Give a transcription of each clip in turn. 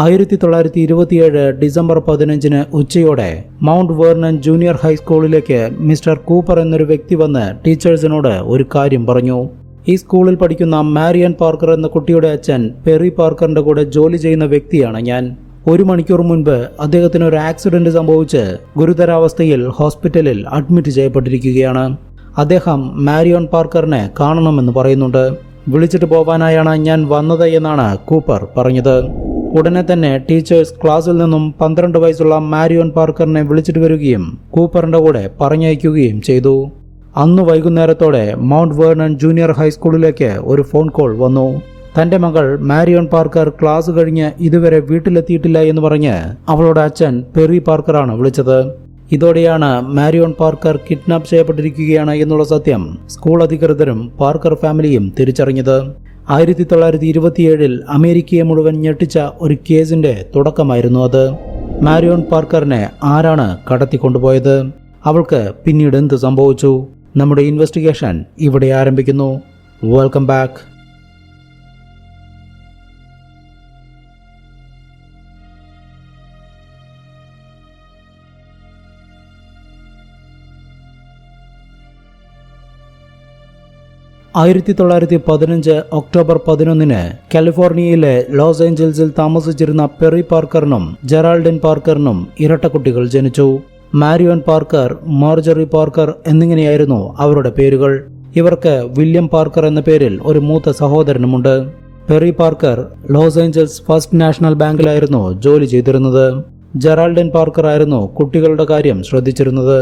ആയിരത്തി തൊള്ളായിരത്തി ഇരുപത്തിയേഴ് ഡിസംബർ പതിനഞ്ചിന് ഉച്ചയോടെ മൗണ്ട് വേർണൻ ജൂനിയർ ഹൈസ്കൂളിലേക്ക് മിസ്റ്റർ കൂപ്പർ എന്നൊരു വ്യക്തി വന്ന് ടീച്ചേഴ്സിനോട് ഒരു കാര്യം പറഞ്ഞു. ഈ സ്കൂളിൽ പഠിക്കുന്ന മാരിയൻ പാർക്കർ എന്ന കുട്ടിയുടെ അച്ഛൻ പെറി പാർക്കറിന്റെ കൂടെ ജോലി ചെയ്യുന്ന വ്യക്തിയാണ് ഞാൻ. ഒരു മണിക്കൂർ മുൻപ് അദ്ദേഹത്തിന് ഒരു ആക്സിഡന്റ് സംഭവിച്ച് ഗുരുതരാവസ്ഥയിൽ ഹോസ്പിറ്റലിൽ അഡ്മിറ്റ് ചെയ്യപ്പെട്ടിരിക്കുകയാണ്. അദ്ദേഹം മാരിയോൺ പാർക്കറിനെ കാണണമെന്ന് പറയുന്നുണ്ട്. വിളിച്ചിട്ട് പോവാനായാണ് ഞാൻ വന്നത് എന്നാണ് കൂപ്പർ പറഞ്ഞത്. ഉടനെ തന്നെ ടീച്ചേഴ്സ് ക്ലാസ്സിൽ നിന്നും പന്ത്രണ്ട് വയസ്സുള്ള മാരിയോൺ പാർക്കറിനെ വിളിച്ചിട്ട് വരികയും കൂപ്പറിന്റെ കൂടെ പറഞ്ഞയക്കുകയും ചെയ്തു. അന്ന് വൈകുന്നേരത്തോടെ മൗണ്ട് വേർണൻ ജൂനിയർ ഹൈസ്കൂളിലേക്ക് ഒരു ഫോൺ കോൾ വന്നു. തന്റെ മകൾ മാരിയോൺ പാർക്കർ ക്ലാസ് കഴിഞ്ഞ് ഇതുവരെ വീട്ടിലെത്തിയിട്ടില്ല എന്ന് പറഞ്ഞ് അവളുടെ അച്ഛൻ പെറി പാർക്കറാണ് വിളിച്ചത്. ഇതോടെയാണ് മാരിയോൺ പാർക്കർ കിഡ്നാപ്പ് ചെയ്യപ്പെട്ടിരിക്കുകയാണ് എന്നുള്ള സത്യം സ്കൂൾ അധികൃതരും പാർക്കർ ഫാമിലിയും തിരിച്ചറിഞ്ഞത്. ആയിരത്തി തൊള്ളായിരത്തി ഇരുപത്തിയേഴിൽ അമേരിക്കയെ മുഴുവൻ ഞെട്ടിച്ച ഒരു കേസിന്റെ തുടക്കമായിരുന്നു അത്. മാരിയോൺ പാർക്കറിനെ ആരാണ് കടത്തിക്കൊണ്ടുപോയത്? അവൾക്ക് പിന്നീട് എന്ത് സംഭവിച്ചു? നമ്മുടെ ഇൻവെസ്റ്റിഗേഷൻ ഇവിടെ ആരംഭിക്കുന്നു. Welcome back. ആയിരത്തി തൊള്ളായിരത്തി പതിനഞ്ച് ഒക്ടോബർ പതിനൊന്നിന് കാലിഫോർണിയയിലെ ലോസ് ഏഞ്ചൽസിൽ താമസിച്ചിരുന്ന പെറി പാർക്കറിനും ജെറാൾഡിൻ പാർക്കറിനും ഇരട്ടക്കുട്ടികൾ ജനിച്ചു. മാരിയോൺ പാർക്കർ മാർജറി പാർക്കർ എന്നിങ്ങനെയായിരുന്നു അവരുടെ പേരുകൾ. ഇവർക്ക് വില്യം പാർക്കർ എന്ന പേരിൽ ഒരു മൂത്ത സഹോദരനുമുണ്ട്. Perry Parker Los Angeles First National ബാങ്കിലായിരുന്നു ജോലി ചെയ്തിരുന്നത്. ജെറാൾഡിൻ പാർക്കർ ആയിരുന്നു കുട്ടികളുടെ കാര്യം ശ്രദ്ധിച്ചിരുന്നത്.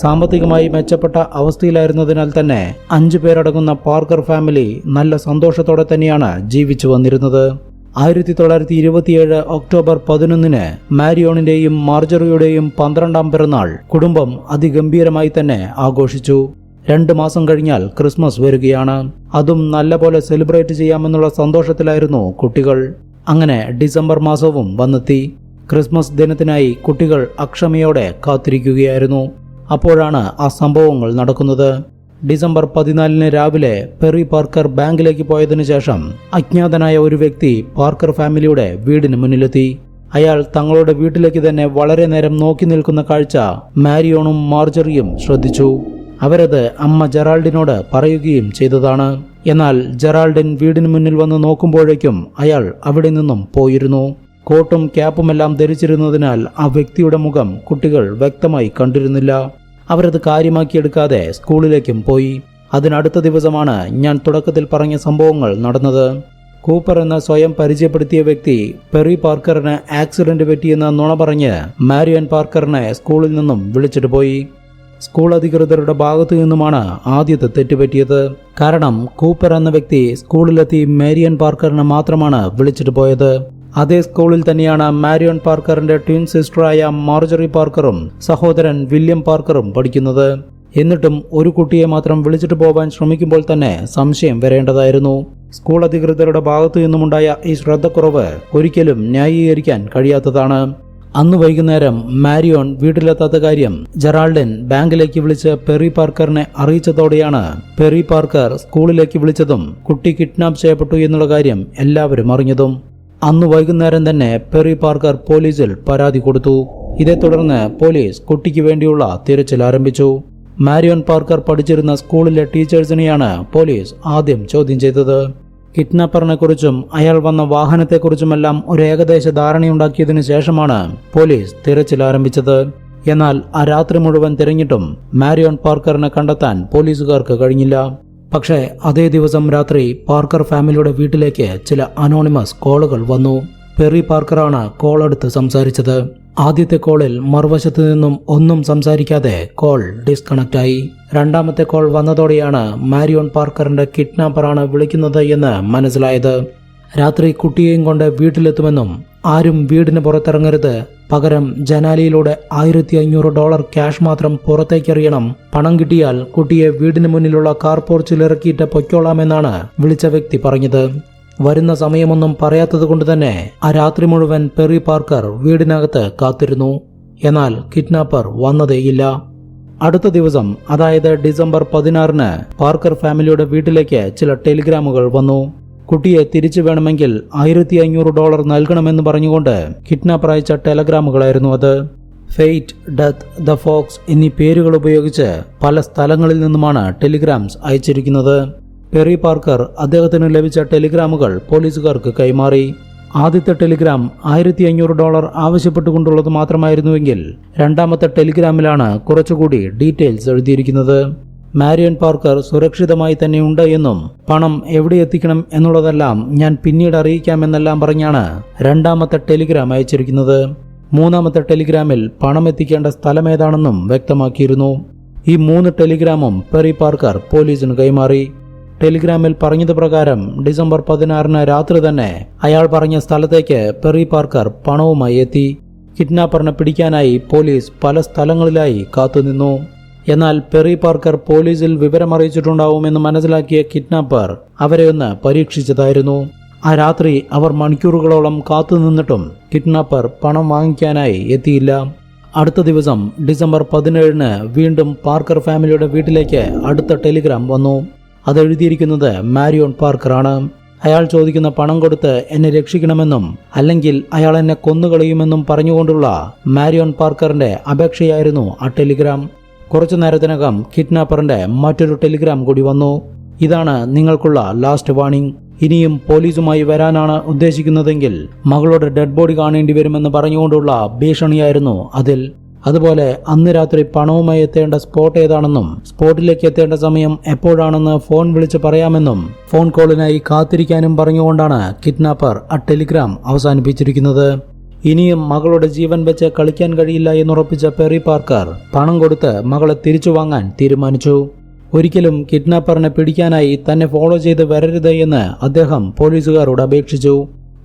സാമ്പത്തികമായി മെച്ചപ്പെട്ട അവസ്ഥയിലായിരുന്നതിനാൽ തന്നെ അഞ്ചു പേരടങ്ങുന്ന പാർക്കർ ഫാമിലി നല്ല സന്തോഷത്തോടെ തന്നെയാണ് ജീവിച്ചു വന്നിരുന്നത്. ആയിരത്തി തൊള്ളായിരത്തി ഇരുപത്തിയേഴ് ഒക്ടോബർ പതിനൊന്നിന് മാരിയോണിന്റെയും മാർജറിയുടെയും പന്ത്രണ്ടാം പിറന്നാൾ കുടുംബം അതിഗംഭീരമായി തന്നെ ആഘോഷിച്ചു. രണ്ട് മാസം കഴിഞ്ഞാൽ ക്രിസ്മസ് വരികയാണ്. അതും നല്ലപോലെ സെലിബ്രേറ്റ് ചെയ്യാമെന്നുള്ള സന്തോഷത്തിലായിരുന്നു കുട്ടികൾ. അങ്ങനെ ഡിസംബർ മാസവും വന്നെത്തി. ക്രിസ്മസ് ദിനത്തിനായി കുട്ടികൾ അക്ഷമയോടെ കാത്തിരിക്കുകയായിരുന്നു. അപ്പോഴാണ് ആ സംഭവങ്ങൾ നടക്കുന്നത്. ഡിസംബർ പതിനാലിന് രാവിലെ പെറി പാർക്കർ ബാങ്കിലേക്ക് പോയതിനു ശേഷം അജ്ഞാതനായ ഒരു വ്യക്തി പാർക്കർ ഫാമിലിയുടെ വീടിന് മുന്നിലെത്തി. അയാൾ തങ്ങളുടെ വീട്ടിലേക്ക് തന്നെ വളരെ നേരം നോക്കി നിൽക്കുന്ന കാഴ്ച മാരിയോണും മാർജറിയും ശ്രദ്ധിച്ചു. അവരത് അമ്മ ജെറാൾഡിനോട് പറയുകയും ചെയ്തതാണ്. എന്നാൽ ജെറാൾഡിൻ വീടിന് മുന്നിൽ വന്ന് നോക്കുമ്പോഴേക്കും അയാൾ അവിടെ നിന്നും പോയിരുന്നു. കോട്ടും ക്യാപ്പുമെല്ലാം ധരിച്ചിരുന്നതിനാൽ ആ വ്യക്തിയുടെ മുഖം കുട്ടികൾ വ്യക്തമായി കണ്ടിരുന്നില്ല. അവരത് കാര്യമാക്കിയെടുക്കാതെ സ്കൂളിലേക്കും പോയി. അതിനടുത്ത ദിവസമാണ് ഞാൻ തുടക്കത്തിൽ പറഞ്ഞ സംഭവങ്ങൾ നടന്നത്. കൂപ്പർ എന്ന സ്വയം പരിചയപ്പെടുത്തിയ വ്യക്തി പെറി പാർക്കറിന് ആക്സിഡന്റ് പറ്റിയെന്ന് നുണ പറഞ്ഞ് മാരിയൻ പാർക്കറിനെ സ്കൂളിൽ നിന്നും വിളിച്ചിട്ട് പോയി. സ്കൂൾ അധികൃതരുടെ ഭാഗത്തു നിന്നുമാണ് ആദ്യത്തെ തെറ്റുപറ്റിയത്. കാരണം കൂപ്പർ എന്ന വ്യക്തി സ്കൂളിലെത്തി മേരിയൻ പാർക്കറിനെ മാത്രമാണ് വിളിച്ചിട്ട് പോയത്. അതേ സ്കൂളിൽ തന്നെയാണ് മാരിയോൺ പാർക്കറിന്റെ ട്വിൻ സിസ്റ്ററായ മാർജറി പാർക്കറും സഹോദരൻ വില്യം പാർക്കറും പഠിക്കുന്നത്. എന്നിട്ടും ഒരു കുട്ടിയെ മാത്രം വിളിച്ചിട്ട് പോകാൻ ശ്രമിക്കുമ്പോൾ തന്നെ സംശയം വരേണ്ടതായിരുന്നു. സ്കൂൾ അധികൃതരുടെ ഭാഗത്തു നിന്നുമുണ്ടായ ഈ ശ്രദ്ധക്കുറവ് ഒരിക്കലും ന്യായീകരിക്കാൻ കഴിയാത്തതാണ്. അന്ന് വൈകുന്നേരം മാരിയോൺ വീട്ടിലെത്താത്ത കാര്യം ജെറാൾഡൻ ബാങ്കിലേക്ക് വിളിച്ച് പെറി പാർക്കറിനെ അറിയിച്ചതോടെയാണ് പെറി പാർക്കർ സ്കൂളിലേക്ക് വിളിച്ചതും കുട്ടി കിഡ്നാപ്പ് ചെയ്യപ്പെട്ടു എന്നുള്ള കാര്യം എല്ലാവരും അറിഞ്ഞതും. അന്ന് വൈകുന്നേരം തന്നെ പെറി പാർക്കർ പോലീസിൽ പരാതി കൊടുത്തു. ഇതേ തുടർന്ന് പോലീസ് കുട്ടിക്ക് വേണ്ടിയുള്ള തിരച്ചിൽ ആരംഭിച്ചു. മാരിയോൺ പാർക്കർ പഠിച്ചിരുന്ന സ്കൂളിലെ ടീച്ചേഴ്സിനെയാണ് പോലീസ് ആദ്യം ചോദ്യം ചെയ്തത്. കിഡ്നാപ്പറിനെ കുറിച്ചും അയാൾ വന്ന വാഹനത്തെക്കുറിച്ചുമെല്ലാം ഒരു ഏകദേശ ധാരണയുണ്ടാക്കിയതിനു ശേഷമാണ് പോലീസ് തിരച്ചിൽ ആരംഭിച്ചത്. എന്നാൽ ആ രാത്രി മുഴുവൻ തിരഞ്ഞിട്ടും മാരിയോൺ പാർക്കറിനെ കണ്ടെത്താൻ പോലീസുകാർക്ക് കഴിഞ്ഞില്ല. പക്ഷേ അതേ ദിവസം രാത്രി പാർക്കർ ഫാമിലിയുടെ വീട്ടിലേക്ക് ചില അനോണിമസ് കോളുകൾ വന്നു. പെറി പാർക്കറാണ് കോൾ എടുത്ത് സംസാരിച്ചത്. ആദ്യത്തെ കോളിൽ മറുവശത്ത് നിന്നും ഒന്നും സംസാരിക്കാതെ കോൾ ഡിസ്കണക്ട് ആയി രണ്ടാമത്തെ കോൾ വന്നതോടെയാണ് മാരിയോൺ പാർക്കറിന്റെ കിഡ്നാപ്പറാണ് വിളിക്കുന്നത് എന്ന് മനസ്സിലായത്. രാത്രി കുട്ടിയെയും കൊണ്ട് വീട്ടിലെത്തുമെന്നും ആരും വീടിന് പുറത്തിറങ്ങരുത് പകരം ജനാലയിലൂടെ ആയിരത്തി അഞ്ഞൂറ് ഡോളർ ക്യാഷ് മാത്രം പുറത്തേക്കെറിയണം. പണം കിട്ടിയാൽ കുട്ടിയെ വീടിന് മുന്നിലുള്ള കാർ പോർച്ചിൽ ഇറക്കിയിട്ട് പൊയ്ക്കോളാമെന്നാണ് വിളിച്ച വ്യക്തി പറഞ്ഞത്. വരുന്ന സമയമൊന്നും പറയാത്തത് കൊണ്ട് തന്നെ ആ രാത്രി മുഴുവൻ പെറി പാർക്കർ വീടിനകത്ത് കാത്തിരുന്നു. എന്നാൽ കിഡ്നാപ്പർ വന്നതേയില്ല അടുത്ത ദിവസം അതായത് ഡിസംബർ പതിനാറിന് പാർക്കർ ഫാമിലിയുടെ വീട്ടിലേക്ക് ചില ടെലിഗ്രാമുകൾ വന്നു. കുട്ടിയെ തിരിച്ചു വേണമെങ്കിൽ ആയിരത്തി അഞ്ഞൂറ് ഡോളർ നൽകണമെന്ന് പറഞ്ഞുകൊണ്ട് കിഡ്നാപ്പർ അയച്ച ടെലഗ്രാമുകളായിരുന്നു അത്. ഫെയ്റ്റ് ഡെത്ത് ദ ഫോക്സ് എന്നീ പേരുകൾ ഉപയോഗിച്ച് പല സ്ഥലങ്ങളിൽ നിന്നുമാണ് ടെലിഗ്രാംസ് അയച്ചിരിക്കുന്നത്. പെറി പാർക്കർ അദ്ദേഹത്തിന് ലഭിച്ച ടെലിഗ്രാമുകൾ പോലീസുകാർക്ക് കൈമാറി. ആദ്യത്തെ ടെലിഗ്രാം ആയിരത്തി അഞ്ഞൂറ് ഡോളർ ആവശ്യപ്പെട്ടുകൊണ്ടുള്ളത് മാത്രമായിരുന്നുവെങ്കിൽ രണ്ടാമത്തെ ടെലിഗ്രാമിലാണ് കുറച്ചുകൂടി ഡീറ്റെയിൽസ് എഴുതിയിരിക്കുന്നത്. മാരിയൻ പാർക്കർ സുരക്ഷിതമായി തന്നെയുണ്ട് എന്നും പണം എവിടെ എത്തിക്കണം എന്നുള്ളതെല്ലാം ഞാൻ പിന്നീട് അറിയിക്കാമെന്നെല്ലാം പറഞ്ഞാണ് രണ്ടാമത്തെ ടെലിഗ്രാം അയച്ചിരിക്കുന്നത്. മൂന്നാമത്തെ ടെലിഗ്രാമിൽ പണം എത്തിക്കേണ്ട സ്ഥലമേതാണെന്നും വ്യക്തമാക്കിയിരുന്നു. ഈ മൂന്ന് ടെലിഗ്രാമും പെറി പാർക്കർ പോലീസിന് കൈമാറി. ടെലിഗ്രാമിൽ പറഞ്ഞത് പ്രകാരം ഡിസംബർ പതിനാറിന് രാത്രി തന്നെ അയാൾ പറഞ്ഞ സ്ഥലത്തേക്ക് പെറി പാർക്കർ പണവുമായി എത്തി. കിഡ്നാപ്പറിനെ പിടിക്കാനായി പോലീസ് പല സ്ഥലങ്ങളിലായി കാത്തുനിന്നു. എന്നാൽ പെറി പാർക്കർ പോലീസിൽ വിവരമറിയിച്ചിട്ടുണ്ടാവുമെന്ന് മനസ്സിലാക്കിയ കിഡ്നാപ്പർ അവരെ ഒന്ന് പരീക്ഷിച്ചതായിരുന്നു. ആ രാത്രി അവർ മണിക്കൂറുകളോളം കാത്തുനിന്നിട്ടും കിഡ്നാപ്പർ പണം വാങ്ങിക്കാനായി എത്തിയില്ല. അടുത്ത ദിവസം ഡിസംബർ പതിനേഴിന് വീണ്ടും പാർക്കർ ഫാമിലിയുടെ വീട്ടിലേക്ക് അടുത്ത ടെലിഗ്രാം വന്നു. അതെഴുതിയിരിക്കുന്നത് മാരിയോൺ പാർക്കറാണ്. അയാൾ ചോദിക്കുന്ന പണം കൊടുത്ത് എന്നെ രക്ഷിക്കണമെന്നും അല്ലെങ്കിൽ അയാൾ എന്നെ കൊന്നുകളയുമെന്നും പറഞ്ഞുകൊണ്ടുള്ള മാരിയോൺ പാർക്കറിന്റെ അപേക്ഷയായിരുന്നു ആ ടെലിഗ്രാം. കുറച്ചു നേരത്തിനകം കിഡ്നാപ്പറിന്റെ മറ്റൊരു ടെലിഗ്രാം കൂടി വന്നു. ഇതാണ് നിങ്ങൾക്കുള്ള ലാസ്റ്റ് വാണിംഗ് ഇനിയും പോലീസുമായി വരാനാണ് ഉദ്ദേശിക്കുന്നതെങ്കിൽ മകളുടെ ഡെഡ് ബോഡി കാണേണ്ടി വരുമെന്ന് പറഞ്ഞുകൊണ്ടുള്ള ഭീഷണിയായിരുന്നു അതിൽ. അതുപോലെ അന്ന് രാത്രി പണവുമായി എത്തേണ്ട സ്പോട്ട് ഏതാണെന്നും സ്പോട്ടിലേക്ക് എത്തേണ്ട സമയം എപ്പോഴാണെന്ന് ഫോൺ വിളിച്ച് പറയാമെന്നും ഫോൺ കോളിനായി കാത്തിരിക്കാനും പറഞ്ഞുകൊണ്ടാണ് കിഡ്നാപ്പർ ആ ടെലിഗ്രാം അവസാനിപ്പിച്ചിരിക്കുന്നത്. ഇനിയും മകളുടെ ജീവൻ വെച്ച് കളിക്കാൻ കഴിയില്ല എന്നുറപ്പിച്ച പെറി പാർക്കർ പണം കൊടുത്ത് മകളെ തിരിച്ചു വാങ്ങാൻ തീരുമാനിച്ചു. ഒരിക്കലും കിഡ്നാപ്പറിനെ പിടിക്കാനായി തന്നെ ഫോളോ ചെയ്ത് വരരുത് എന്ന് അദ്ദേഹം പോലീസുകാരോട് അപേക്ഷിച്ചു.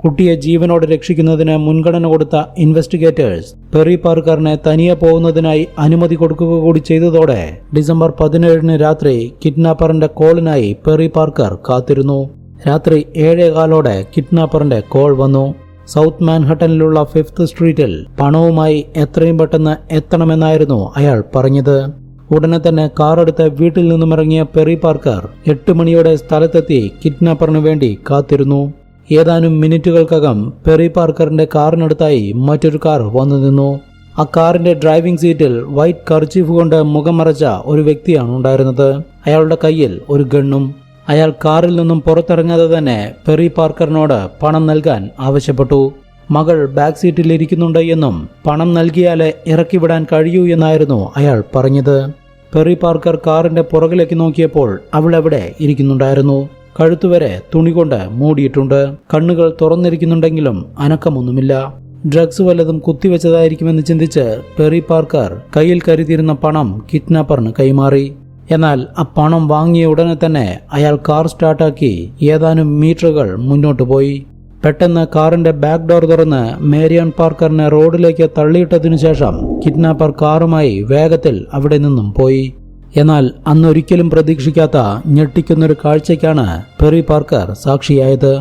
കുട്ടിയെ ജീവനോട് രക്ഷിക്കുന്നതിന് മുൻഗണന കൊടുത്ത ഇൻവെസ്റ്റിഗേറ്റേഴ്സ് പെറി പാർക്കറിനെ തനിയെ പോകുന്നതിനായി അനുമതി കൊടുക്കുക കൂടി ചെയ്തതോടെ ഡിസംബർ പതിനേഴിന് രാത്രി കിഡ്നാപ്പറിന്റെ കോളിനായി പെറി പാർക്കർ കാത്തിരുന്നു. രാത്രി ഏഴേകാലോടെ കിഡ്നാപ്പറിന്റെ കോൾ വന്നു. സൗത്ത് മാൻഹട്ടനിലുള്ള ഫിഫ്ത്ത് സ്ട്രീറ്റിൽ പണവുമായി എത്രയും പെട്ടെന്ന് എത്തണമെന്നായിരുന്നു അയാൾ പറഞ്ഞത്. ഉടനെ തന്നെ കാറെടുത്ത് വീട്ടിൽ നിന്നും ഇറങ്ങിയ പെറി പാർക്കർ എട്ട് മണിയോടെ സ്ഥലത്തെത്തി കിഡ്നാപ്പറിനു വേണ്ടി കാത്തിരുന്നു. ഏതാനും മിനിറ്റുകൾക്കകം പെറി പാർക്കറിന്റെ കാറിനടുത്തായി മറ്റൊരു കാർ വന്നു നിന്നു. ആ കാറിന്റെ ഡ്രൈവിംഗ് സീറ്റിൽ വൈറ്റ് കർച്ചീഫ് കൊണ്ട് മുഖം മറച്ച ഒരു വ്യക്തിയാണ് ഉണ്ടായിരുന്നത്. അയാളുടെ കയ്യിൽ ഒരു ഗണ്ണും അയാൾ കാറിൽ നിന്നും പുറത്തിറങ്ങാതെ തന്നെ പെറി പാർക്കറിനോട് പണം നൽകാൻ ആവശ്യപ്പെട്ടു. മകൾ ബാക്ക് സീറ്റിൽ ഇരിക്കുന്നുണ്ട് എന്നും പണം നൽകിയാലേ ഇറക്കിവിടാൻ കഴിയൂ എന്നായിരുന്നു അയാൾ പറഞ്ഞത്. പെറി പാർക്കർ കാറിന്റെ പുറകിലേക്ക് നോക്കിയപ്പോൾ അവൾ അവിടെ ഇരിക്കുന്നുണ്ടായിരുന്നു. കഴുത്തുവരെ തുണി കൊണ്ട് മൂടിയിട്ടുണ്ട്. കണ്ണുകൾ തുറന്നിരിക്കുന്നുണ്ടെങ്കിലും അനക്കമൊന്നുമില്ല. ഡ്രഗ്സ് വല്ലതും കുത്തിവെച്ചതായിരിക്കുമെന്ന് ചിന്തിച്ച് പെറി പാർക്കർ കയ്യിൽ കരുതിയിരുന്ന പണം കിഡ്നാപ്പറിന് കൈമാറി. എന്നാൽ ആ പണം വാങ്ങിയ ഉടനെ തന്നെ അയാൾ കാർ സ്റ്റാർട്ടാക്കി ഏതാനും മീറ്ററുകൾ മുന്നോട്ട് പോയി. പെട്ടെന്ന് കാറിന്റെ ബാക്ക് ഡോർ തുറന്ന് മേരിയൻ പാർക്കറിനെ റോഡിലേക്ക് തള്ളിയിട്ടതിനു ശേഷം കിഡ്നാപ്പർ കാറുമായി വേഗത്തിൽ അവിടെ നിന്നും പോയി. എന്നാൽ അന്നൊരിക്കലും പ്രതീക്ഷിക്കാത്ത ഞെട്ടിക്കുന്നൊരു കാഴ്ചയ്ക്കാണ് പെറി പാർക്കർ സാക്ഷിയായത്.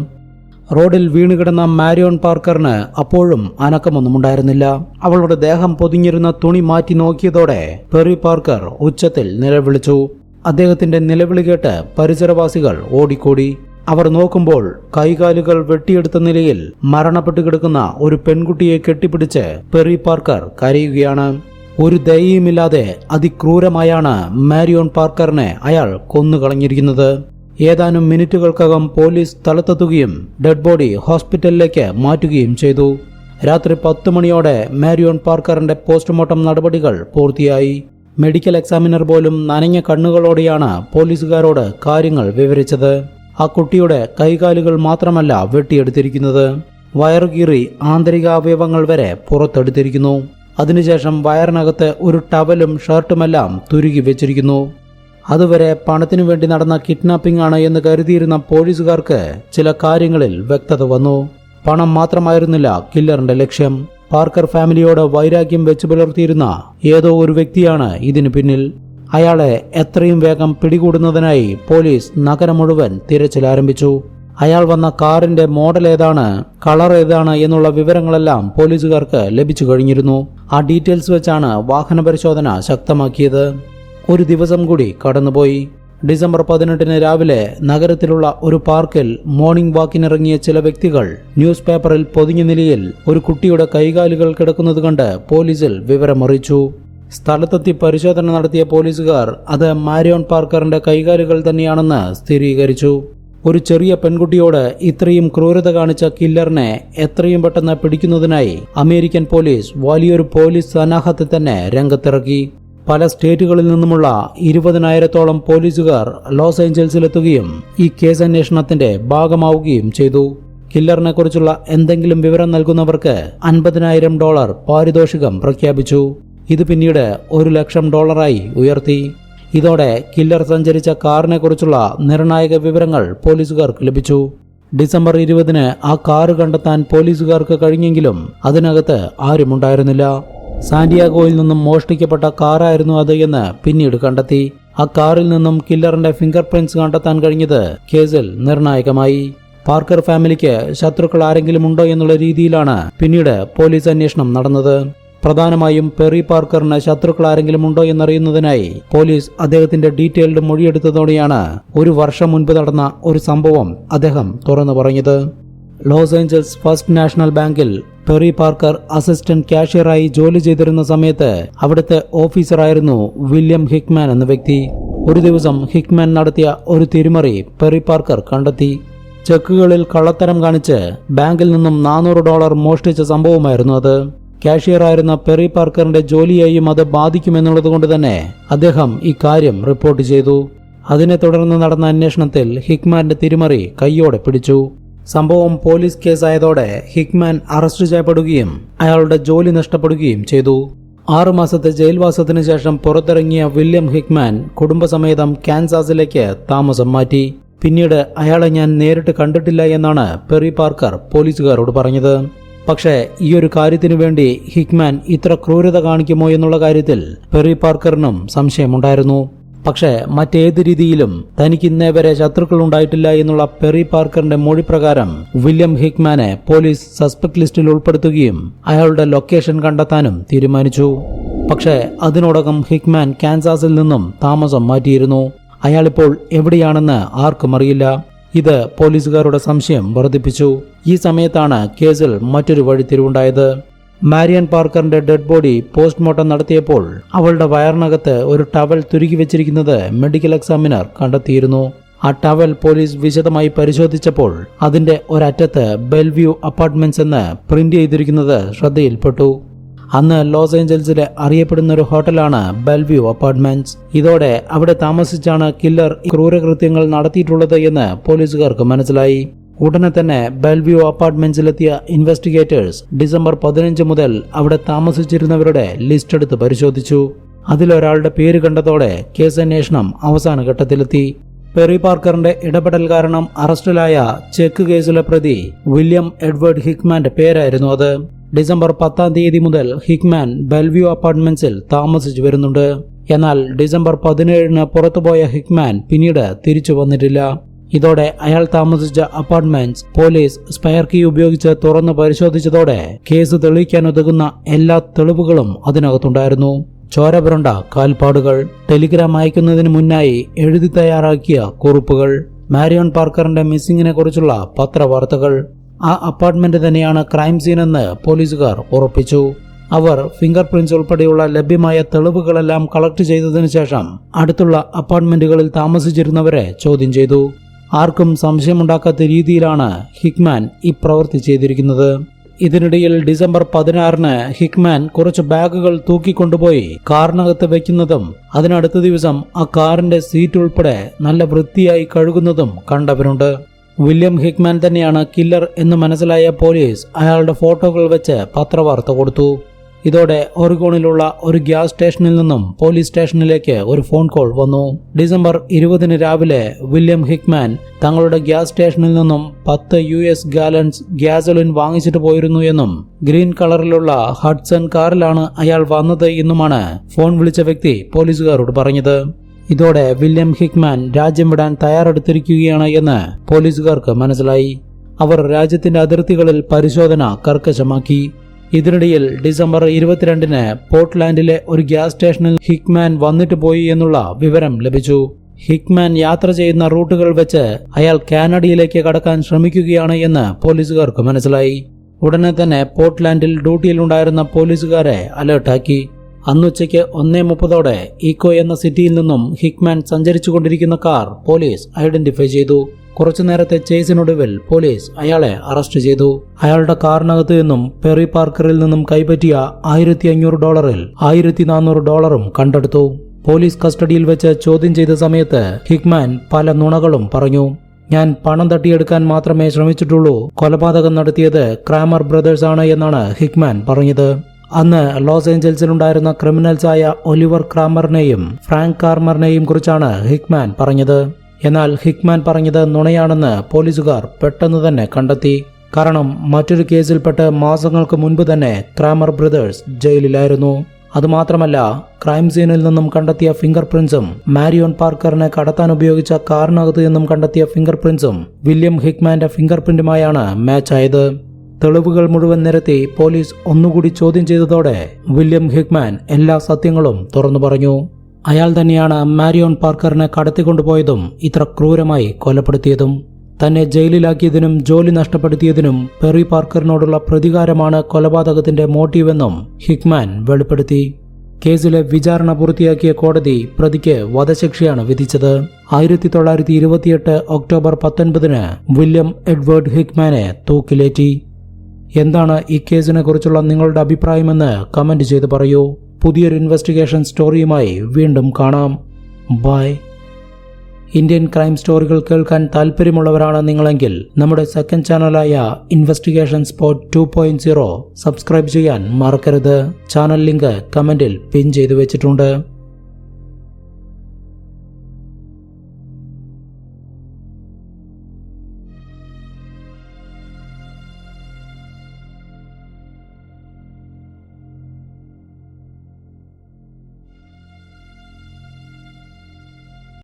റോഡിൽ വീണുകിടന്ന മാരിയോൺ പാർക്കറിന് അപ്പോഴും അനക്കമൊന്നും ഉണ്ടായിരുന്നില്ല അവളുടെ ദേഹം പൊതിഞ്ഞിരുന്ന തുണി മാറ്റി നോക്കിയതോടെ പെറി പാർക്കർ ഉച്ചത്തിൽ നിലവിളിച്ചു. അദ്ദേഹത്തിന്റെ നിലവിളി കേട്ട് പരിസരവാസികൾ ഓടിക്കൂടി. അവർ നോക്കുമ്പോൾ കൈകാലുകൾ വെട്ടിയെടുത്ത നിലയിൽ മരണപ്പെട്ടു കിടക്കുന്ന ഒരു പെൺകുട്ടിയെ കെട്ടിപ്പിടിച്ച് പെറി പാർക്കർ കരയുകയാണ്. ഒരു ദയയുമില്ലാതെ അതിക്രൂരമായാണ് മാരിയോൺ പാർക്കറിനെ അയാൾ കൊന്നുകളഞ്ഞിരിക്കുന്നത്. ഏതാനും മിനിറ്റുകൾക്കകം പോലീസ് സ്ഥലത്തെത്തുകയും ഡെഡ് ബോഡി ഹോസ്പിറ്റലിലേക്ക് മാറ്റുകയും ചെയ്തു. രാത്രി പത്ത് മണിയോടെ മാരിയോൺ പാർക്കറിന്റെ പോസ്റ്റ്മോർട്ടം നടപടികൾ പൂർത്തിയായി. മെഡിക്കൽ എക്സാമിനർ പോലും നനഞ്ഞ കണ്ണുകളോടെയാണ് പോലീസുകാരോട് കാര്യങ്ങൾ വിവരിച്ചത്. ആ കുട്ടിയുടെ കൈകാലുകൾ മാത്രമല്ല വെട്ടിയെടുത്തിരിക്കുന്നത്. വയറുകീറി ആന്തരികാവയവങ്ങൾ വരെ പുറത്തെടുത്തിരിക്കുന്നു. അതിനുശേഷം വയറിനകത്ത് ഒരു ടവലും ഷർട്ടുമെല്ലാം തുരുകി വെച്ചിരിക്കുന്നു. അതുവരെ പണത്തിനു വേണ്ടി നടന്ന കിഡ്നാപ്പിംഗ് ആണ് എന്ന് കരുതിയിരുന്ന പോലീസുകാർക്ക് ചില കാര്യങ്ങളിൽ വ്യക്തത വന്നു. പണം മാത്രമായിരുന്നില്ല കില്ലറിന്റെ ലക്ഷ്യം. പാർക്കർ ഫാമിലിയോട് വൈരാഗ്യം വെച്ചു പുലർത്തിയിരുന്ന ഏതോ ഒരു വ്യക്തിയാണ് ഇതിനു പിന്നിൽ. അയാളെ എത്രയും വേഗം പിടികൂടുന്നതിനായി പോലീസ് നഗരം മുഴുവൻ തിരച്ചിൽ ആരംഭിച്ചു. അയാൾ വന്ന കാറിന്റെ മോഡൽ ഏതാണ് കളർ ഏതാണ് എന്നുള്ള വിവരങ്ങളെല്ലാം പോലീസുകാർക്ക് ലഭിച്ചു കഴിഞ്ഞിരുന്നു. ആ ഡീറ്റെയിൽസ് വെച്ചാണ് വാഹന പരിശോധന ശക്തമാക്കിയത്. ഒരു ദിവസം കൂടി കടന്നുപോയി. ഡിസംബർ പതിനെട്ടിന് രാവിലെ നഗരത്തിലുള്ള ഒരു പാർക്കിൽ മോർണിംഗ് വാക്കിനിറങ്ങിയ ചില വ്യക്തികൾ ന്യൂസ് പേപ്പറിൽ പൊതിഞ്ഞ നിലയിൽ ഒരു കുട്ടിയുടെ കൈകാലുകൾ കിടക്കുന്നത് കണ്ട് പോലീസിൽ വിവരമറിയിച്ചു. സ്ഥലത്തെത്തി പരിശോധന നടത്തിയ പോലീസുകാർ അത് മാരിയോൺ പാർക്കറിന്റെ കൈകാലുകൾ തന്നെയാണെന്ന് സ്ഥിരീകരിച്ചു. ഒരു ചെറിയ പെൺകുട്ടിയോട് ഇത്രയും ക്രൂരത കാണിച്ച കില്ലറിനെ എത്രയും പെട്ടെന്ന് പിടിക്കുന്നതിനായി അമേരിക്കൻ പോലീസ് വലിയൊരു പോലീസ് സന്നാഹത്തെ തന്നെ രംഗത്തിറക്കി. പല സ്റ്റേറ്റുകളിൽ നിന്നുമുള്ള ഇരുപതിനായിരത്തോളം പോലീസുകാർ ലോസ് ഏഞ്ചൽസിലെത്തുകയും ഈ കേസ് അന്വേഷണത്തിന്റെ ഭാഗമാവുകയും ചെയ്തു. കില്ലറിനെ കുറിച്ചുള്ള എന്തെങ്കിലും വിവരം നൽകുന്നവർക്ക് അൻപതിനായിരം ഡോളർ പാരിതോഷികം പ്രഖ്യാപിച്ചു. ഇത് പിന്നീട് ഒരു ലക്ഷം ഡോളറായി ഉയർത്തി. ഇതോടെ കില്ലർ സഞ്ചരിച്ച കാറിനെ കുറിച്ചുള്ള നിർണായക വിവരങ്ങൾ പോലീസുകാർക്ക് ലഭിച്ചു. ഡിസംബർ ഇരുപതിന് ആ കാറ് കണ്ടെത്താൻ പോലീസുകാർക്ക് കഴിഞ്ഞെങ്കിലും അതിനകത്ത് ആരുമുണ്ടായിരുന്നില്ല. സാന്റിയാഗോയിൽ നിന്നും മോഷ്ടിക്കപ്പെട്ട കാറായിരുന്നു അത് എന്ന് പിന്നീട് കണ്ടെത്തി. ആ കാറിൽ നിന്നും കില്ലറിന്റെ ഫിംഗർ പ്രിന്റ്സ് കണ്ടെത്താൻ കഴിഞ്ഞത് കേസിൽ നിർണായകമായി. പാർക്കർ ഫാമിലിക്ക് ശത്രുക്കൾ ആരെങ്കിലും ഉണ്ടോ എന്നുള്ള രീതിയിലാണ് പിന്നീട് പോലീസ് അന്വേഷണം നടന്നത്. പ്രധാനമായും പെറി പാർക്കറിന് ശത്രുക്കൾ ആരെങ്കിലും ഉണ്ടോ എന്നറിയുന്നതിനായി പോലീസ് അദ്ദേഹത്തിന്റെ ഡീറ്റെയിൽഡ് മൊഴിയെടുത്തതോടെയാണ് ഒരു വർഷം മുൻപ് നടന്ന ഒരു സംഭവം അദ്ദേഹം തുറന്നു പറഞ്ഞത്. ലോസ് ഏഞ്ചൽസ് ഫസ്റ്റ് നാഷണൽ ബാങ്കിൽ പെറി പാർക്കർ അസിസ്റ്റന്റ് കാഷ്യറായി ജോലി ചെയ്തിരുന്ന സമയത്ത് അവിടുത്തെ ഓഫീസറായിരുന്നു വില്യം ഹിക്മാൻ എന്ന വ്യക്തി. ഒരു ദിവസം ഹിക്മാൻ നടത്തിയ ഒരു തിരിമറി പെറി പാർക്കർ കണ്ടെത്തി. ചെക്കുകളിൽ കള്ളത്തരം കാണിച്ച് ബാങ്കിൽ നിന്നും നാനൂറ് ഡോളർ മോഷ്ടിച്ച സംഭവമായിരുന്നു അത്. കാഷ്യറായിരുന്ന പെറി പാർക്കറിന്റെ ജോലിയെയും അത് ബാധിക്കുമെന്നുള്ളത് കൊണ്ട് തന്നെ അദ്ദേഹം ഇക്കാര്യം കാര്യം റിപ്പോർട്ട് ചെയ്തു. അതിനെ തുടർന്ന് നടന്ന അന്വേഷണത്തിൽ ഹിക്മാന്റെ തിരിമറി കൈയോടെ പിടിച്ചു. സംഭവം പോലീസ് കേസായതോടെ ഹിക്മാൻ അറസ്റ്റ് ചെയ്യപ്പെടുകയും അയാളുടെ ജോലി നഷ്ടപ്പെടുകയും ചെയ്തു. ആറുമാസത്തെ ജയിൽവാസത്തിന് ശേഷം പുറത്തിറങ്ങിയ വില്യം ഹിക്മാൻ കുടുംബസമേതം കാൻസാസിലേക്ക് താമസം മാറ്റി. പിന്നീട് അയാളെ ഞാൻ നേരിട്ട് കണ്ടിട്ടില്ല എന്നാണ് പെറി പാർക്കർ പോലീസുകാരോട് പറഞ്ഞത്. പക്ഷേ ഈ ഒരു കാര്യത്തിനു വേണ്ടി ഹിക്മാൻ ഇത്ര ക്രൂരത കാണിക്കുമോ എന്നുള്ള കാര്യത്തിൽ പെറി പാർക്കറിനും സംശയമുണ്ടായിരുന്നു. പക്ഷേ മറ്റേത് രീതിയിലും തനിക്ക് ഇന്നേ വരെ ശത്രുക്കൾ ഉണ്ടായിട്ടില്ല എന്നുള്ള പെറി പാർക്കറിന്റെ മൊഴി പ്രകാരം വില്യം ഹിക്മാനെ പോലീസ് സസ്പെക്ട് ലിസ്റ്റിൽ ഉൾപ്പെടുത്തുകയും അയാളുടെ ലൊക്കേഷൻ കണ്ടെത്താനും തീരുമാനിച്ചു. പക്ഷേ അതിനോടകം ഹിക്മാൻ കാൻസാസിൽ നിന്നും താമസം മാറ്റിയിരുന്നു. അയാളിപ്പോൾ എവിടെയാണെന്ന് ആർക്കും അറിയില്ല. ഇത് പോലീസുകാരുടെ സംശയം വർദ്ധിപ്പിച്ചു. ഈ സമയത്താണ് കേസിൽ മറ്റൊരു വഴിത്തിരിവുണ്ടായത്. മാരിയൻ പാർക്കറിന്റെ ഡെഡ് ബോഡി പോസ്റ്റ്മോർട്ടം നടത്തിയപ്പോൾ അവളുടെ വയറിനകത്ത് ഒരു ടവൽ തുരുക്കി വെച്ചിരിക്കുന്നത് മെഡിക്കൽ എക്സാമിനർ കണ്ടെത്തിയിരുന്നു. ആ ടവൽ പോലീസ് വിശദമായി പരിശോധിച്ചപ്പോൾ അതിന്റെ ഒരറ്റത്ത് ബെൽവ്യൂ അപ്പാർട്ട്മെന്റ്സ് എന്ന് പ്രിന്റ് ചെയ്തിരിക്കുന്നത് ശ്രദ്ധയിൽപ്പെട്ടു. അന്ന് ലോസ് ഏഞ്ചൽസിലെ അറിയപ്പെടുന്ന ഒരു ഹോട്ടലാണ് ബെൽവ്യൂ അപ്പാർട്ട്മെന്റ്സ്. ഇതോടെ അവിടെ താമസിച്ചാണ് കില്ലർ ക്രൂരകൃത്യങ്ങൾ നടത്തിയിട്ടുള്ളത് എന്ന് പോലീസുകാർക്ക് മനസ്സിലായി. ഉടനെ തന്നെ ബെൽവ്യൂ അപ്പാർട്ട്മെന്റ്സിലെത്തിയ ഇൻവെസ്റ്റിഗേറ്റേഴ്സ് ഡിസംബർ പതിനഞ്ച് മുതൽ അവിടെ താമസിച്ചിരുന്നവരുടെ ലിസ്റ്റ് എടുത്ത് പരിശോധിച്ചു. അതിലൊരാളുടെ പേര് കണ്ടതോടെ കേസ് അന്വേഷണം അവസാന ഘട്ടത്തിലെത്തി. പെറി പാർക്കറിന്റെ ഇടപെടൽ കാരണം അറസ്റ്റിലായ ചെക്ക് കേസിലെ പ്രതി വില്യം എഡ്വേർഡ് ഹിക്മാന്റെ പേരായിരുന്നു അത്. ഡിസംബർ പത്താം തീയതി മുതൽ ഹിക്മാൻ ബെൽവ്യൂ അപ്പാർട്ട്മെന്റ്സിൽ താമസിച്ചു വരുന്നുണ്ട്. എന്നാൽ ഡിസംബർ പതിനേഴിന് പുറത്തുപോയ ഹിക്മാൻ പിന്നീട് തിരിച്ചു വന്നിട്ടില്ല. ഇതോടെ അയാൾ താമസിച്ച അപ്പാർട്ട്മെന്റ്സ് പോലീസ് സ്പയർ കീ ഉപയോഗിച്ച് തുറന്ന് പരിശോധിച്ചതോടെ കേസ് തെളിയിക്കാൻ ഉതകുന്ന എല്ലാ തെളിവുകളും അതിനകത്തുണ്ടായിരുന്നു. ചോരപുരണ്ട കാൽപ്പാടുകൾ ടെലിഗ്രാം അയക്കുന്നതിന് മുന്നായി എഴുതി തയ്യാറാക്കിയ കുറിപ്പുകൾ മാരിയോൺ പാർക്കറിന്റെ മിസ്സിങ്ങിനെ കുറിച്ചുള്ള പത്രവാർത്തകൾ. ആ അപ്പാർട്ട്മെന്റ് തന്നെയാണ് ക്രൈം സീനെന്ന് പോലീസുകാർ ഉറപ്പിച്ചു. അവർ ഫിംഗർ പ്രിന്റ്സ് ഉൾപ്പെടെയുള്ള ലഭ്യമായ തെളിവുകളെല്ലാം കളക്ട് ചെയ്തതിനു ശേഷം അടുത്തുള്ള അപ്പാർട്ട്മെന്റുകളിൽ താമസിച്ചിരുന്നവരെ ചോദ്യം ചെയ്തു. ആർക്കും സംശയമുണ്ടാക്കാത്ത രീതിയിലാണ് ഹിക്മാൻ ഈ പ്രവൃത്തി ചെയ്തിരിക്കുന്നത്. ഇതിനിടയിൽ ഡിസംബർ പതിനാറിന് ഹിക്മാൻ കുറച്ച് ബാഗുകൾ തൂക്കിക്കൊണ്ടുപോയി കാറിനകത്ത് വെക്കുന്നതും അതിനടുത്ത ദിവസം ആ കാറിന്റെ സീറ്റ് ഉൾപ്പെടെ നല്ല വൃത്തിയായി കഴുകുന്നതും കണ്ടവരുണ്ട്. വില്യം ഹിക്മാൻ തന്നെയാണ് കില്ലർ എന്ന് മനസ്സിലായ പോലീസ് അയാളുടെ ഫോട്ടോകൾ വെച്ച് പത്രവാർത്ത കൊടുത്തു. ഇതോടെ ഒറിഗോണിലുള്ള ഒരു ഗ്യാസ് സ്റ്റേഷനിൽ നിന്നും പോലീസ് സ്റ്റേഷനിലേക്ക് ഒരു ഫോൺ കോൾ വന്നു. ഡിസംബർ ഇരുപതിന് രാവിലെ വില്യം ഹിക്മാൻ തങ്ങളുടെ ഗ്യാസ് സ്റ്റേഷനിൽ നിന്നും പത്ത് യു എസ് ഗാലൻസ് ഗ്യാസോലിൻ വാങ്ങിച്ചിട്ട് പോയിരുന്നു എന്നും ഗ്രീൻ കളറിലുള്ള ഹഡ്സൺ കാറിലാണ് അയാൾ വന്നത് എന്നുമാണ് ഫോൺ വിളിച്ച വ്യക്തി പോലീസുകാരോട് പറഞ്ഞത്. ഇതോടെ വില്യം ഹിക്മാൻ രാജ്യം വിടാൻ തയ്യാറെടുത്തിരിക്കുകയാണ് എന്ന് പോലീസുകാർക്ക് മനസ്സിലായി. അവർ രാജ്യത്തിന്റെ അതിർത്തികളിൽ പരിശോധന കർക്കശമാക്കി. ഇതിനിടയിൽ ഡിസംബർ ഇരുപത്തിരണ്ടിന് പോർട്ട്ലാൻഡിലെ ഒരു ഗ്യാസ് സ്റ്റേഷനിൽ ഹിക്മാൻ വന്നിട്ട് പോയി എന്നുള്ള വിവരം ലഭിച്ചു. ഹിക്മാൻ യാത്ര ചെയ്യുന്ന റൂട്ടുകൾ വെച്ച് അയാൾ കാനഡയിലേക്ക് കടക്കാൻ ശ്രമിക്കുകയാണ് എന്ന് പോലീസുകാർക്ക് മനസ്സിലായി. ഉടനെ തന്നെ പോർട്ട്ലാൻഡിൽ ഡ്യൂട്ടിയിലുണ്ടായിരുന്ന പോലീസുകാരെ അലേർട്ടാക്കി. അന്നുച്ചയ്ക്ക് ഒന്നേ മുപ്പതോടെ ഈക്കോ എന്ന സിറ്റിയിൽ നിന്നും ഹിക്മാൻ സഞ്ചരിച്ചു കൊണ്ടിരിക്കുന്ന കാർ പോലീസ് ഐഡന്റിഫൈ ചെയ്തു. കുറച്ചു നേരത്തെ ചേസിനൊടുവിൽ പോലീസ് അയാളെ അറസ്റ്റ് ചെയ്തു. അയാളുടെ കാറിനകത്ത് നിന്നും പെറി പാർക്കറിൽ നിന്നും കൈപ്പറ്റിയ ആയിരത്തി അഞ്ഞൂറ് ഡോളറിൽ ആയിരത്തി നാനൂറ് ഡോളറും കണ്ടെടുത്തു. പോലീസ് കസ്റ്റഡിയിൽ വെച്ച് ചോദ്യം ചെയ്ത സമയത്ത് ഹിക്മാൻ പല നുണകളും പറഞ്ഞു. ഞാൻ പണം തട്ടിയെടുക്കാൻ മാത്രമേ ശ്രമിച്ചിട്ടുള്ളൂ. കൊലപാതകം നടത്തിയത് ക്രാമർ ബ്രദേഴ്സ് ആണ് എന്നാണ് ഹിക്മാൻ പറഞ്ഞത്. അന്ന് ലോസ് ഏഞ്ചൽസിലുണ്ടായിരുന്ന ക്രിമിനൽസായ ഒലിവർ ക്രാമറിനെയും ഫ്രാങ്ക് കാർമറിനെയും കുറിച്ചാണ് ഹിക്മാൻ പറഞ്ഞത്. എന്നാൽ ഹിക്മാൻ പറഞ്ഞത് നുണയാണെന്ന് പോലീസുകാർ പെട്ടെന്ന് തന്നെ കണ്ടെത്തി. കാരണം മറ്റൊരു കേസിൽപ്പെട്ട് മാസങ്ങൾക്ക് മുൻപ് തന്നെ ക്രാമർ ബ്രദേഴ്സ് ജയിലിലായിരുന്നു. അതുമാത്രമല്ല ക്രൈം സീനിൽ നിന്നും കണ്ടെത്തിയ ഫിംഗർ പ്രിന്റ്സും മാരിയോൺ പാർക്കറിനെ കടത്താൻ ഉപയോഗിച്ച കാറിനകത്ത് നിന്നും കണ്ടെത്തിയ ഫിംഗർ പ്രിന്റ്സും വില്യം ഹിക്മാന്റെ ഫിംഗർ പ്രിന്റുമായാണ് മാച്ച് ആയത് തെളിവുകൾ മുഴുവൻ നിരത്തി പോലീസ് ഒന്നുകൂടി ചോദ്യം ചെയ്തതോടെ വില്യം ഹിഗ്മാൻ എല്ലാ സത്യങ്ങളും തുറന്നു പറഞ്ഞു. അയാൾ തന്നെയാണ് മാരിയോൺ പാർക്കറിനെ കടത്തിക്കൊണ്ടുപോയതും ഇത്ര ക്രൂരമായി കൊലപ്പെടുത്തിയതും തന്നെ ജയിലിലാക്കിയതിനും ജോലി നഷ്ടപ്പെടുത്തിയതിനും പെറി പാർക്കറിനോടുള്ള പ്രതികാരമാണ് കൊലപാതകത്തിന്റെ മോട്ടീവെന്നും ഹിഗ്മാൻ വെളിപ്പെടുത്തി. കേസിലെ വിചാരണ പൂർത്തിയാക്കിയ കോടതി പ്രതിക്ക് വധശിക്ഷയാണ് വിധിച്ചത്. ആയിരത്തി തൊള്ളായിരത്തി ഇരുപത്തിയെട്ട് ഒക്ടോബർ പത്തൊൻപതിന് വില്യം എഡ്വേർഡ് ഹിഗ്മാനെ തൂക്കിലേറ്റി. എന്താണ് ഈ കേസിനെ കുറിച്ചുള്ള നിങ്ങളുടെ അഭിപ്രായമെന്ന് കമന്റ് ചെയ്ത് പറയൂ. പുതിയൊരു ഇൻവെസ്റ്റിഗേഷൻ സ്റ്റോറിയുമായി വീണ്ടും കാണാം. ബൈ ഇന്ത്യൻ ക്രൈം സ്റ്റോറികൾ കേൾക്കാൻ താല്പര്യമുള്ളവരാണ് നിങ്ങളെങ്കിൽ നമ്മുടെ second ചാനലായ investigation spot two point zero subscribe ചെയ്യാൻ മറക്കരുത്. ചാനൽ ലിങ്ക് കമന്റിൽ പിൻ ചെയ്തു വെച്ചിട്ടുണ്ട്.